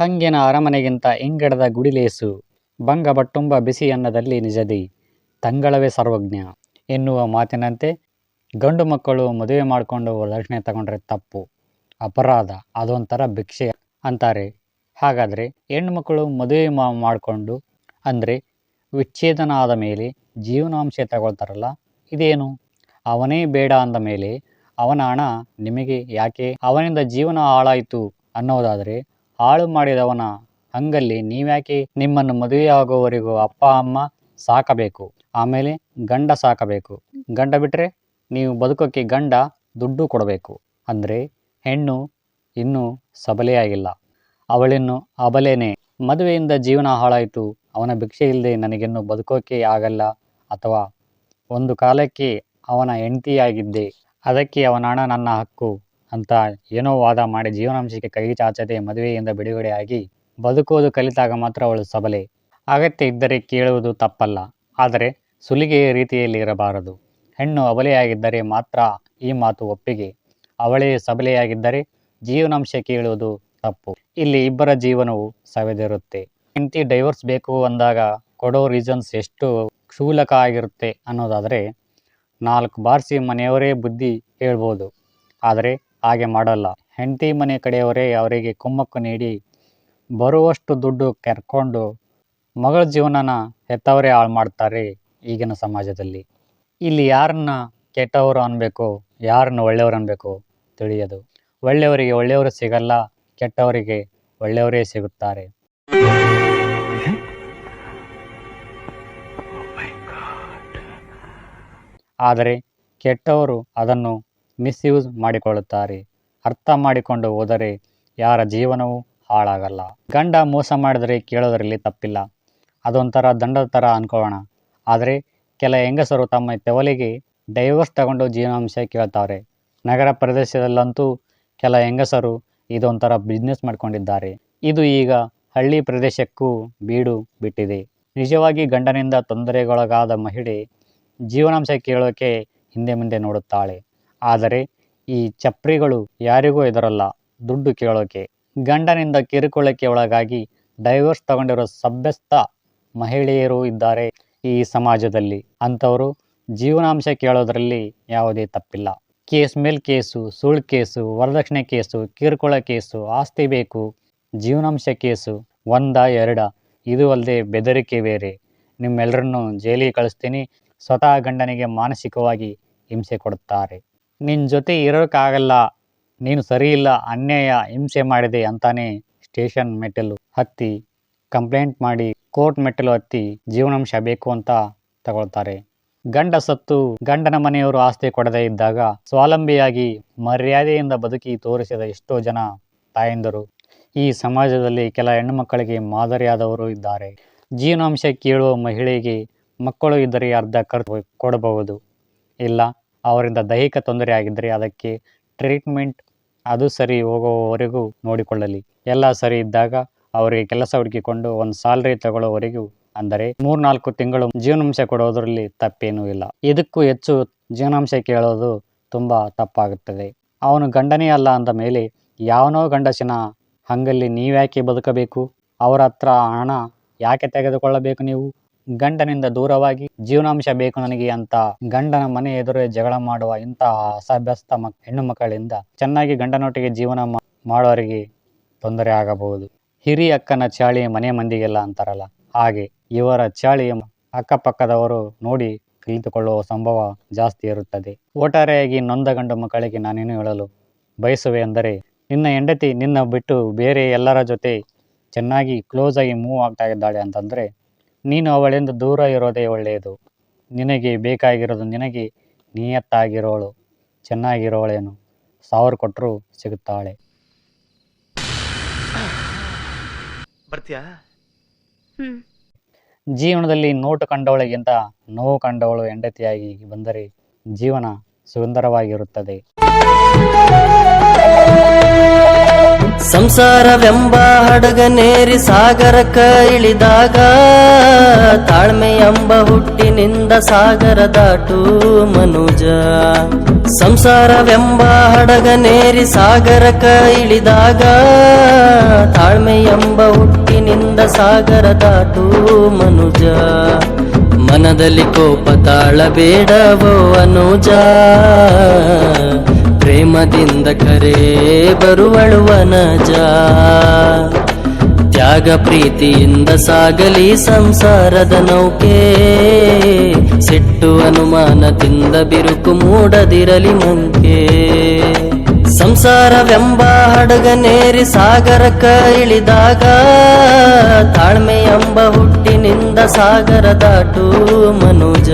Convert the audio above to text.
ಹಂಗಿನ ಅರಮನೆಗಿಂತ ಇಂಗಡದ ಗುಡಿಲೇಸು ಭಂಗ ಬಟ್ಟುಂಬ ಬಿಸಿ ಅನ್ನದಲ್ಲಿ ನಿಜದಿ, ತಂಗಳವೇ ಸರ್ವಜ್ಞ ಎನ್ನುವ ಮಾತಿನಂತೆ ಗಂಡು ಮಕ್ಕಳು ಮದುವೆ ಮಾಡಿಕೊಂಡು ವರದಕ್ಷಿಣೆ ತಗೊಂಡ್ರೆ ತಪ್ಪು, ಅಪರಾಧ, ಅದೊಂಥರ ಭಿಕ್ಷೆ ಅಂತಾರೆ. ಹಾಗಾದರೆ ಹೆಣ್ಣು ಮಕ್ಕಳು ಮದುವೆ ಮಾ, ಮಾಡಿಕೊಂಡು ಅಂದರೆ ವಿಚ್ಛೇದನ ಆದ ಮೇಲೆ ಜೀವನಾಂಶ ತಗೊಳ್ತಾರಲ್ಲ, ಇದೇನು? ಅವನೇ ಬೇಡ ಅಂದ ಮೇಲೆ ಅವನ ಹಣ ನಿಮಗೆ ಯಾಕೆ? ಅವನಿಂದ ಜೀವನ ಹಾಳಾಯಿತು ಅನ್ನೋದಾದರೆ ಹಾಳು ಮಾಡಿದವನ ಹಂಗಲ್ಲಿ ನೀವ್ಯಾಕೆ ನಿಮ್ಮನ್ನು ಮದುವೆಯಾಗುವವರೆಗೂ ಅಪ್ಪ, ಅಮ್ಮ ಸಾಕಬೇಕು? ಆಮೇಲೆ ಗಂಡ ಸಾಕಬೇಕು. ಗಂಡ ಬಿಟ್ಟರೆ ನೀವು ಬದುಕೋಕ್ಕೆ ಗಂಡ ದುಡ್ಡು ಕೊಡಬೇಕು. ಅಂದರೆ ಹೆಣ್ಣು ಇನ್ನೂ ಸಬಲೆಯಾಗಿಲ್ಲ ಅವಳಿನ್ನು ಅಬಲೇನೆ. ಮದುವೆಯಿಂದ ಜೀವನ ಹಾಳಾಯಿತು. ಅವನ ಭಿಕ್ಷೆ ಇಲ್ಲದೆ ನನಗಿನ್ನು ಬದುಕೋಕೆ ಆಗಲ್ಲ. ಅಥವಾ ಒಂದು ಕಾಲಕ್ಕೆ ಅವನ ಹೆಂಡತಿಯಾಗಿದ್ದೆ. ಅದಕ್ಕೆ ಅವನ ಹಣ ನನ್ನ ಹಕ್ಕು. ಅಂತ ಏನೋ ವಾದ ಮಾಡಿ ಜೀವನಾಂಶಕ್ಕೆ ಕೈ ಚಾಚದೆ ಮದುವೆಯಿಂದ ಬಿಡುಗಡೆಯಾಗಿ ಬದುಕೋದು ಕಲಿತಾಗ ಮಾತ್ರ ಅವಳು ಸಬಲೆ. ಅಗತ್ಯ ಇದ್ದರೆ ಕೇಳುವುದು ತಪ್ಪಲ್ಲ. ಆದರೆ ಸುಲಿಗೆಯ ರೀತಿಯಲ್ಲಿ ಇರಬಾರದು. ಹೆಣ್ಣು ಅಬಲೆಯಾಗಿದ್ದರೆ ಮಾತ್ರ ಈ ಮಾತು ಒಪ್ಪಿಗೆ. ಅವಳೇ ಸಬಲೆಯಾಗಿದ್ದರೆ ಜೀವನಾಂಶ ಕೇಳುವುದು ತಪ್ಪು. ಇಲ್ಲಿ ಇಬ್ಬರ ಜೀವನವು ಸವೆದಿರುತ್ತೆ. ಇಂತಿ ಡೈವರ್ಸ್ ಬೇಕು ಅಂದಾಗ ಕೊಡೋ ರೀಸನ್ಸ್ ಎಷ್ಟು ಕ್ಷೂಲಕ ಆಗಿರುತ್ತೆ ಅನ್ನೋದಾದರೆ ನಾಲ್ಕು ಬಾರಿಸಿ ಮನೆಯವರೇ ಬುದ್ಧಿ ಹೇಳ್ಬೋದು. ಆದರೆ ಹಾಗೆ ಮಾಡಲ್ಲ. ಹೆಂಡತಿ ಮನೆ ಕಡೆಯವರೇ ಅವರಿಗೆ ಕುಮ್ಮಕ್ಕು ನೀಡಿ ಬರುವಷ್ಟು ದುಡ್ಡು ಕರ್ಕೊಂಡು ಮಗಳ ಜೀವನನ ಹೆತ್ತವರೇ ಹಾಳು ಮಾಡ್ತಾರೆ ಈಗಿನ ಸಮಾಜದಲ್ಲಿ. ಇಲ್ಲಿ ಯಾರನ್ನ ಕೆಟ್ಟವರು ಅನ್ಬೇಕು ಯಾರನ್ನ ಒಳ್ಳೆಯವರು ಅನ್ಬೇಕು ತಿಳಿಯದು. ಒಳ್ಳೆಯವರಿಗೆ ಒಳ್ಳೆಯವರು ಸಿಗಲ್ಲ ಕೆಟ್ಟವರಿಗೆ ಒಳ್ಳೆಯವರೇ ಸಿಗುತ್ತಾರೆ. ಆದರೆ ಕೆಟ್ಟವರು ಅದನ್ನು ಮಿಸ್ಯೂಸ್ ಮಾಡಿಕೊಳ್ಳುತ್ತಾರೆ. ಅರ್ಥ ಮಾಡಿಕೊಂಡು ಹೋದರೆ ಯಾರ ಜೀವನವೂ ಹಾಳಾಗಲ್ಲ. ಗಂಡ ಮೋಸ ಮಾಡಿದರೆ ಕೇಳೋದರಲ್ಲಿ ತಪ್ಪಿಲ್ಲ. ಅದೊಂಥರ ದಂಡದ ಥರ ಅನ್ಕೋಣ ಆದರೆ ಕೆಲ ಹೆಂಗಸರು ತಮ್ಮ ತೆವಲಿಗೆ ಡೈವರ್ಸ್ ತಗೊಂಡು ಜೀವನಾಂಶ ಕೇಳ್ತಾರೆ. ನಗರ ಪ್ರದೇಶದಲ್ಲಂತೂ ಕೆಲ ಹೆಂಗಸರು ಇದೊಂಥರ ಬಿಸ್ನೆಸ್ ಮಾಡ್ಕೊಂಡಿದ್ದಾರೆ. ಇದು ಈಗ ಹಳ್ಳಿ ಪ್ರದೇಶಕ್ಕೂ ಬೀಡು ಬಿಟ್ಟಿದೆ. ನಿಜವಾಗಿ ಗಂಡನಿಂದ ತೊಂದರೆಗೊಳಗಾದ ಮಹಿಳೆ ಜೀವನಾಂಶ ಕೇಳೋಕೆ ಹಿಂದೆ ಮುಂದೆ ನೋಡುತ್ತಾಳೆ. ಆದರೆ ಈ ಚಪ್ರಿಗಳು ಯಾರಿಗೂ ಇದರಲ್ಲ ದುಡ್ಡು ಕೇಳೋಕೆ. ಗಂಡನಿಂದ ಕಿರುಕುಳಕ್ಕೆ ಒಳಗಾಗಿ ಡೈವರ್ಸ್ ತಗೊಂಡಿರೋ ಸಭ್ಯಸ್ಥ ಮಹಿಳೆಯರು ಇದ್ದಾರೆ ಈ ಸಮಾಜದಲ್ಲಿ. ಅಂಥವರು ಜೀವನಾಂಶ ಕೇಳೋದರಲ್ಲಿ ಯಾವುದೇ ತಪ್ಪಿಲ್ಲ. ಕೇಸ್ ಮೇಲ್ ಕೇಸು, ಸುಳ್ಳು ಕೇಸು, ವರದಕ್ಷಿಣೆ ಕೇಸು, ಕಿರುಕುಳ ಕೇಸು, ಆಸ್ತಿ ಬೇಕು, ಜೀವನಾಂಶ ಕೇಸು, ಒಂದ, ಎರಡ, ಇದು ಅಲ್ಲದೆ ಬೆದರಿಕೆ ಬೇರೆ. ನಿಮ್ಮೆಲ್ಲರನ್ನು ಜೈಲಿಗೆ ಕಳಿಸ್ತೀನಿ. ಸ್ವತಃ ಗಂಡನಿಗೆ ಮಾನಸಿಕವಾಗಿ ಹಿಂಸೆ ಕೊಡುತ್ತಾರೆ. ನಿನ್ನ ಜೊತೆ ಇರೋಕ್ಕಾಗಲ್ಲ. ನೀನು ಸರಿಯಿಲ್ಲ, ಅನ್ಯಾಯ, ಹಿಂಸೆ ಮಾಡಿದೆ ಅಂತಾನೆ ಸ್ಟೇಷನ್ ಮೆಟ್ಟಲು ಹತ್ತಿ. ಕಂಪ್ಲೇಂಟ್ ಮಾಡಿ ಕೋರ್ಟ್ ಮೆಟ್ಟಲು ಹತ್ತಿ ಜೀವನಾಂಶ ಬೇಕು ಅಂತ ತಗೊಳ್ತಾರೆ. ಗಂಡ ಸತ್ತು ಗಂಡನ ಮನೆಯವರು ಆಸ್ತಿ ಕೊಡದೇ ಇದ್ದಾಗ ಸ್ವಾವಲಂಬಿಯಾಗಿ ಮರ್ಯಾದೆಯಿಂದ ಬದುಕಿ ತೋರಿಸಿದ ಎಷ್ಟೋ ಜನ ತಾಯಂದರು ಈ ಸಮಾಜದಲ್ಲಿ ಕೆಲ ಹೆಣ್ಣು ಮಕ್ಕಳಿಗೆ ಮಾದರಿಯಾದವರು ಇದ್ದಾರೆ. ಜೀವನಾಂಶ ಕೇಳುವ ಮಹಿಳೆಗೆ ಮಕ್ಕಳು ಇದ್ದರೆ ಅರ್ಧ ಖರ್ಚು ಕೊಡಬಹುದು. ಇಲ್ಲ ಅವರಿಂದ ದೈಹಿಕ ತೊಂದರೆ ಆಗಿದ್ದರೆ ಅದಕ್ಕೆ ಟ್ರೀಟ್ಮೆಂಟ್ ಅದು ಸರಿ ಹೋಗುವವರೆಗೂ ನೋಡಿಕೊಳ್ಳಲಿ. ಎಲ್ಲ ಸರಿ ಇದ್ದಾಗ ಅವರಿಗೆ ಕೆಲಸ ಹುಡುಕಿಕೊಂಡು ಒಂದು ಸ್ಯಾಲ್ರಿ ತಗೊಳ್ಳೋವರೆಗೂ ಅಂದರೆ ಮೂರ್ನಾಲ್ಕು ತಿಂಗಳು ಜೀವನಾಂಶ ಕೊಡೋದರಲ್ಲಿ ತಪ್ಪೇನೂ ಇಲ್ಲ. ಇದಕ್ಕೂ ಹೆಚ್ಚು ಜೀವನಾಂಶ ಕೇಳೋದು ತುಂಬ ತಪ್ಪಾಗುತ್ತದೆ. ಅವನು ಗಂಡನೇ ಅಲ್ಲ ಅಂದ ಮೇಲೆ ಯಾವನೋ ಗಂಡಸಿನ ಹಂಗಲ್ಲಿ ನೀವ್ಯಾಕೆ ಬದುಕಬೇಕು? ಅವರ ಹತ್ರ ಹಣ ಯಾಕೆ ತೆಗೆದುಕೊಳ್ಳಬೇಕು ನೀವು? ಗಂಡನಿಂದ ದೂರವಾಗಿ ಜೀವನಾಂಶ ಬೇಕು ನನಗೆ ಅಂತ ಗಂಡನ ಮನೆ ಎದುರೇ ಜಗಳ ಮಾಡುವ ಇಂತಹ ಅಸಭ್ಯಸ್ತ ಮಕ್, ಹೆಣ್ಣು ಮಕ್ಕಳಿಂದ ಚೆನ್ನಾಗಿ ಗಂಡನೊಟ್ಟಿಗೆ ಜೀವನ ಮಾಡೋರಿಗೆ ತೊಂದರೆ ಆಗಬಹುದು. ಹಿರಿಯ ಅಕ್ಕನ ಚಾಳಿ ಮನೆ ಮಂದಿಗೆಲ್ಲ ಅಂತಾರಲ್ಲ. ಹಾಗೆ ಇವರ ಚಾಳಿ ಅಕ್ಕಪಕ್ಕದವರು ನೋಡಿ ಕಲಿತುಕೊಳ್ಳುವ ಸಂಭವ ಜಾಸ್ತಿ ಇರುತ್ತದೆ. ಒಟ್ಟಾರೆಯಾಗಿ ನೊಂದ ಗಂಡು ಮಕ್ಕಳಿಗೆ ನಾನೇನು ಹೇಳಲು ಬಯಸುವೆ ಅಂದರೆ, ನಿನ್ನ ಹೆಂಡತಿ ನಿನ್ನ ಬಿಟ್ಟು ಬೇರೆ ಎಲ್ಲರ ಜೊತೆ ಚೆನ್ನಾಗಿ ಕ್ಲೋಸ್ ಆಗಿ ಮೂವ್ ಆಗ್ತಾ ಇದ್ದಾಳೆ ಅಂತಂದರೆ ನೀನು ಅವಳಿಂದ ದೂರ ಇರೋದೇ ಒಳ್ಳೆಯದು. ನಿನಗೆ ಬೇಕಾಗಿರೋದು ನಿನಗೆ ನಿಯತ್ತಾಗಿರೋಳು ಚೆನ್ನಾಗಿರೋಳೇನು? ಸಾವಿರ ಕೊಟ್ಟರು ಸಿಗುತ್ತಾಳೆ. ಬರ್ತೀಯಾ? ಜೀವನದಲ್ಲಿ ನೋಟು ಕಂಡವಳಿಗಿಂತ ನೋವು ಕಂಡವಳು ಹೆಂಡತಿಯಾಗಿ ಬಂದರೆ ಜೀವನ ಸುಂದರವಾಗಿರುತ್ತದೆ ಸಂಸಾರವೆಂಬ ಹಡಗನೇರಿ ಸಾಗರಕ ಇಳಿದಾಗ ತಾಳ್ಮೆ ಎಂಬ ಹುಟ್ಟಿನಿಂದ ಸಾಗರ ದಾಟು ಮನುಜ. ಸಂಸಾರವೆಂಬ ಹಡಗನೇರಿ ಸಾಗರಕ ಇಳಿದಾಗ ತಾಳ್ಮೆ ಎಂಬ ಹುಟ್ಟಿನಿಂದ ಸಾಗರ ದಾಟು ಮನುಜ. ಮನದಲ್ಲಿ ಕೋಪ ತಾಳಬೇಡವೋ ಅನುಜ. ಪ್ರೇಮದಿಂದ ಕರೆ ಬರುವಳುವನ ತ್ಯಾಗ ಪ್ರೀತಿಯಿಂದ ಸಾಗಲಿ ಸಂಸಾರದ ನೌಕೆ. ಸಿಟ್ಟು ಅನುಮಾನದಿಂದ ಬಿರುಕು ಮೂಡದಿರಲಿ ಮಂಕೆ. ಸಂಸಾರವೆಂಬ ಹಡಗನೇರಿ ಸಾಗರಕ್ಕ ಇಳಿದಾಗ ತಾಳ್ಮೆ ಎಂಬ ಹುಟ್ಟಿನಿಂದ ಸಾಗರ ದಾಟು ಮನುಜ.